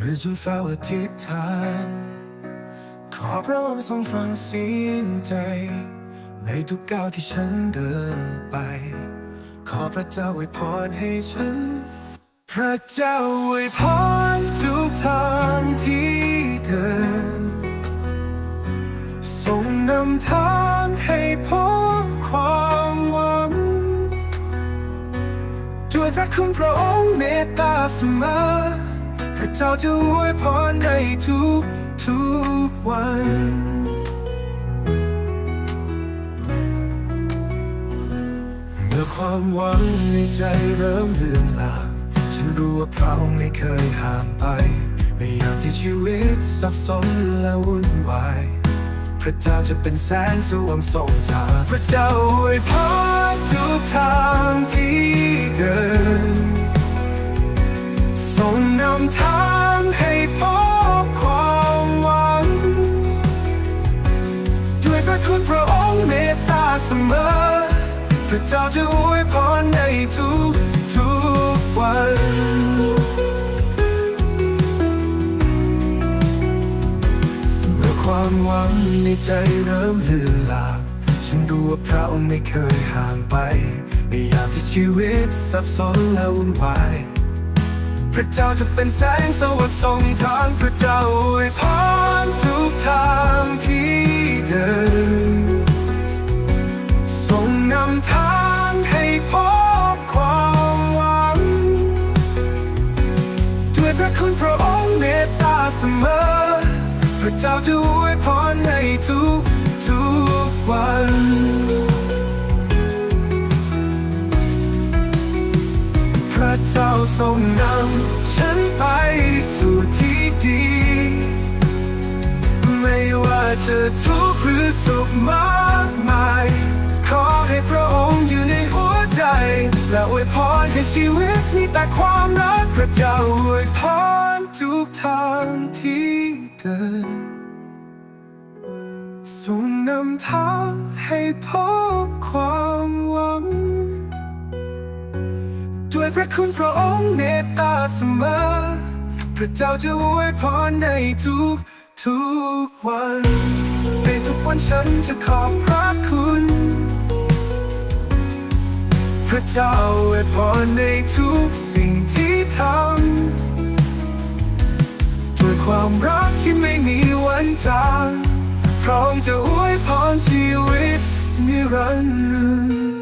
หรือจนฟ้าอธิษฐานขอพระองค์ทรงฟังเสียงใจ ในทุกก้าวที่ฉันเดินไป ขอพระเจ้าอวยพรให้ฉัน พระเจ้าอวยพรทุกทางที่เดินทรงนำทางให้พบความหวังด้วยพระคุณพระองค์เมตตาเสมอ เจ้าจะอวยพรในทุกทุกวันเมื่อความหวังในใจเริ่มเลือนลางฉันรู้ว่าพระองค์ไม่เคยห่างไป ไม่อยากที่ชีวิตสับสนและวุ่นวาย พระเจ้าจะเป็นแสงสว่างส่องทางพระเจ้าอวยพร พระคุณพระองค์เมตตาเสมอพระเจ้าจะอวยพรในทุกทุกวันเมื่อความหวังในใจเริ่มเลือนลางฉันรู้ว่าพระองค์ไม่เคยห่างไป ไม่อยากที่ชีวิตสับสนและวุ่นวาย ระเจ้าจะเป็นแสงสว่างส่องทางพระเจ้าอวยพรทุกทางที่เดินทรงนำทางให้พบความหวัง ด้วยพระคุณพระองค์เมตตาเสมอ พระเจ้าจะอวยพรในทุกทุกวัน เจ้าทรงนำฉันไปสู่ที่ดี ไม่ว่าจะทุกข์หรือสุขมากมาย ขอให้พระองค์อยู่ในหัวใจ และอวยพรให้ชีวิตมีแต่ความรักพระเจ้าอวยพรทุกทางที่เดินทรงนำทางให้พบความหวังด้ว ยพระคุณพระองค์เมตตาเสมอ พระเจ้าจะอวยพรในทุกทุกวัน ในทุกวันฉันจะขอบพระคุณ พระเจ้าอวยพรในทุกสิ่งที่ทำด้วยความรักที่ไม่มีวันจางพร้อมจะอวยพรชีวิตนิรันดร์